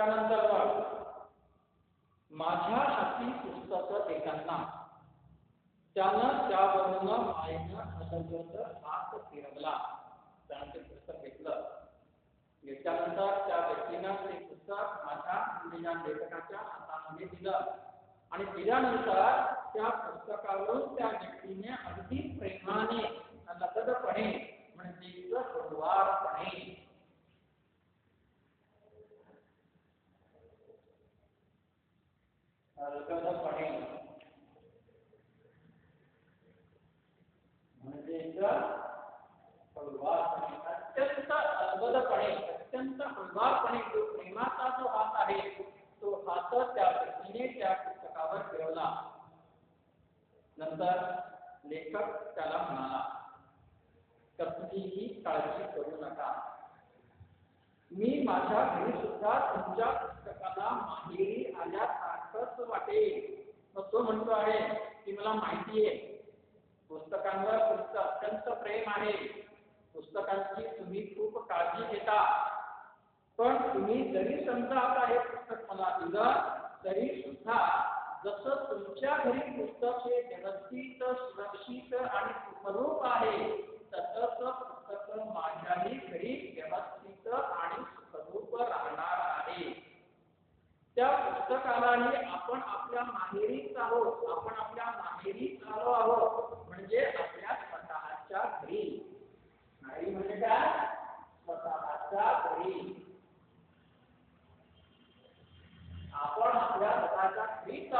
त्यानंतर माझ्या हाती पुस्तक एकांना त्यानं त्यावरून मायेनं अलगद हात फिरवला. त्यानं ते पुस्तक घेतलं. त्यानंतर त्या व्यक्तीनं ते पुस्तक माझ्या मुलीच्या लेखकाच्या हातामध्ये दिलं. आणि दिल्यानंतर त्या पुस्तकावरून त्या व्यक्तीने अगदी नंतर लेखक त्याला म्हणाला कसलीही काळजी करू नका. मी माझ्या घरी सुद्धा तुमच्या पुस्तकाला माहेरी आल्यासारखंच वाटेल. तो म्हणतो आहे की, मला माहिती आहे, पुस्तकांवर तुमचं अत्यंत प्रेम आहे. पुस्तकांची तुम्ही खूप काळजी घेता. पण तुम्ही जरी समजा आता हे पुस्तक मला दिलं, तरी सुद्धा जसं तुमच्या घरी पुस्तक हे व्यवस्थित सुरक्षित आणि सुखरूप आहे तसंच पुस्तक माझ्याही घरी व्यवस्थित आणि सुखरूप राहणार आहे. त्या पुस्तकालाही आपण आपल्या माहेरीच आहोत. आपण आपल्या माहेरीच आलो आहोत. म्हणजे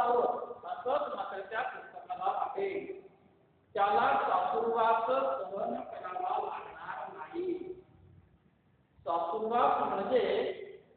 घरीच आहोत असंच मात्र त्या पुस्तकाला वाटेल त्याला सासुरवास सहन करावा लागणार नाही सासुरवास म्हणजे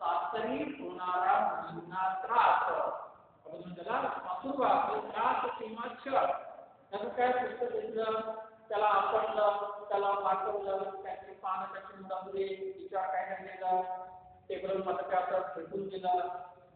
सासरी होणारा मुलींना त्रास आपण त्याला सासुरवास त्रास किंवा छळ त्याचं काय पुस्तक घेतलं त्याला आपटलं त्याला वाचवलं त्याची पानं त्याची मुलामध्ये तिच्यावर काय झालेलं टेबल मध्ये त्याचं फेकून दिलं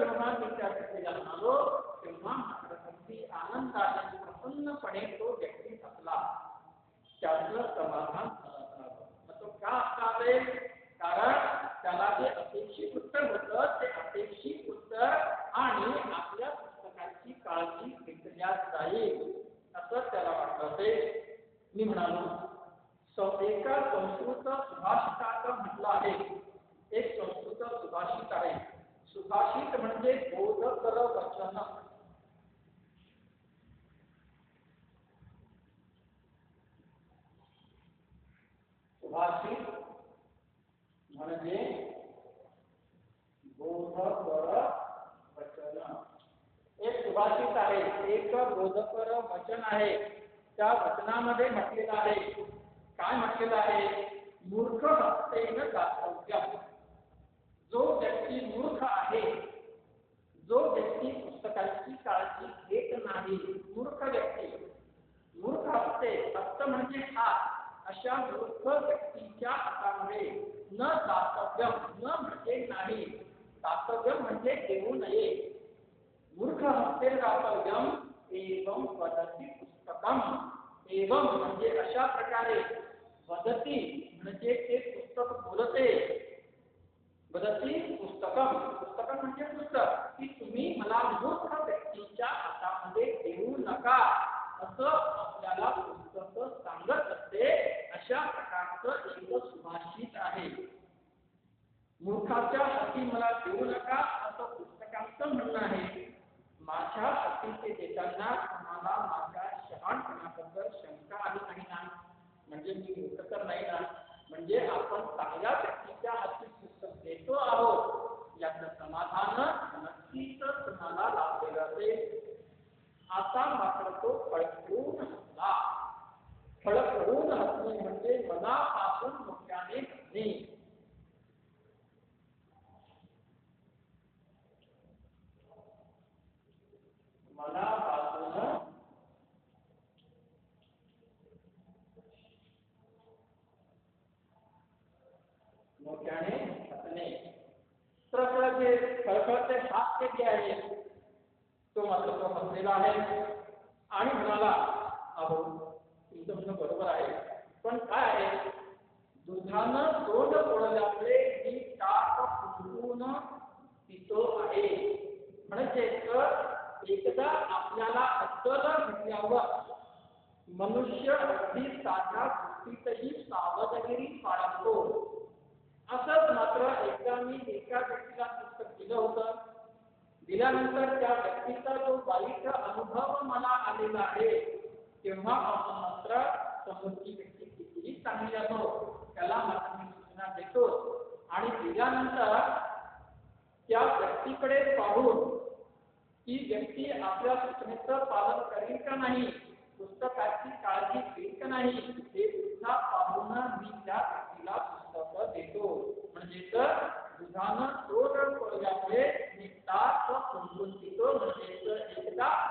मग विचार करेगा मी त्या व्यक्तीला म्हणालो तेव्हा मात्र अगदी आनंदाने प्रसन्नपणे तो व्यक्ती सफला त्याचं समाधान तो का हसला कारण त्याला जे अपेक्षित उत्तर होतं ते अपेक्षित उत्तर आणि आपल्या पुस्तकाची काळजी घेतल्या जाईल असं त्याला वाटलं ते मी म्हणालो एका संस्कृत सुभाषितात म्हटलं आहे एक संस्कृत सुभाषित आहे सुभाषित म्हणजे बोधकर वचन. सुभाषित म्हणजे बोधकर वचन. एक सुभाषित आहे, एक बोधकर वचन आहे. त्या वचनामध्ये म्हटलेलं आहे. काय म्हटलेलं आहे? मूर्ख हस्तेन दातव्य जो व्यक्ती मूर्ख आहे, जो व्यक्ती पुस्तकांची काळजी घेत नाही, मूर्ख व्यक्ती, मूर्ख हस्त म्हणजे हात अशा मूर्ख व्यक्तीच्या न दातव्य, न म्हणजे नाही. दातव्य म्हणजे देऊ नये. मूर्ख हस्ते दातव्यम पुस्तकम. म्हणजे अशा प्रकारे वदती म्हणजे ते पुस्तक बोलते वदती पुस्तकम पुस्तकम म्हणजे पुस्तक की तुम्ही मला मूर्ख व्यक्तीच्या हातामध्ये देऊ नका असं आपल्याला पुस्तक सांगत असते अशा एक सुभाषित आहे. मूर्खाच्या हाती मला देऊ नका असं पुस्तकांचं माझ्या हाती देताना तुम्हाला माझ्या शहाणपणाबद्दल शंका आली नाही. ना म्हणजे मी मूर्ख तर नाही ना. म्हणजे आपण चांगल्या व्यक्तीच्या हाती पुस्तक देतो आहोत. याचं समाधान नक्कीच तुम्हाला लाभलेलं असेल. आता मात्र तो फळफळून हसला. फळफळून हसणे म्हणजे गुण मुख्यादेश नहीं मना बातों मुख्याने अपने तरह के खरखर से हाथ के दिया है तो मतलब तो फसलेला आहे आणि म्हणाला अहो तुमचं म्हणणं बरोबर आहे पण काय आहे दुधानं तोंड तोडल्यामुळे मी ताक फुटवून पितो आहे. म्हणजे एकदा आपल्याला अद्दल घेतल्यावर मनुष्य अगदी साध्या गोष्टीतही सावधगिरी बाळगतो. असंच मात्र एकदा मी एका व्यक्तीला पुस्तक दिलं होतं. दिल्यानंतर त्या व्यक्तीचा जो वाईट अनुभव मला आलेला आहे तेव्हा आपण मात्र समोरची व्यक्ती कितीही चांगली असो त्याला मात्र मी सूचना देतो. आणि दिल्यानंतर त्या व्यक्तीकडे पाहून ती व्यक्ती आपल्या सूचनेचं पालन करेल का नाही पुस्तकाची काळजी घेईल का नाही हे सुद्धा पाहून मी त्या व्यक्तीला पुस्तक देतो. म्हणजे तर दुधानं तोड पडल्यामुळे मी तास समजून देतो म्हणजे एकदा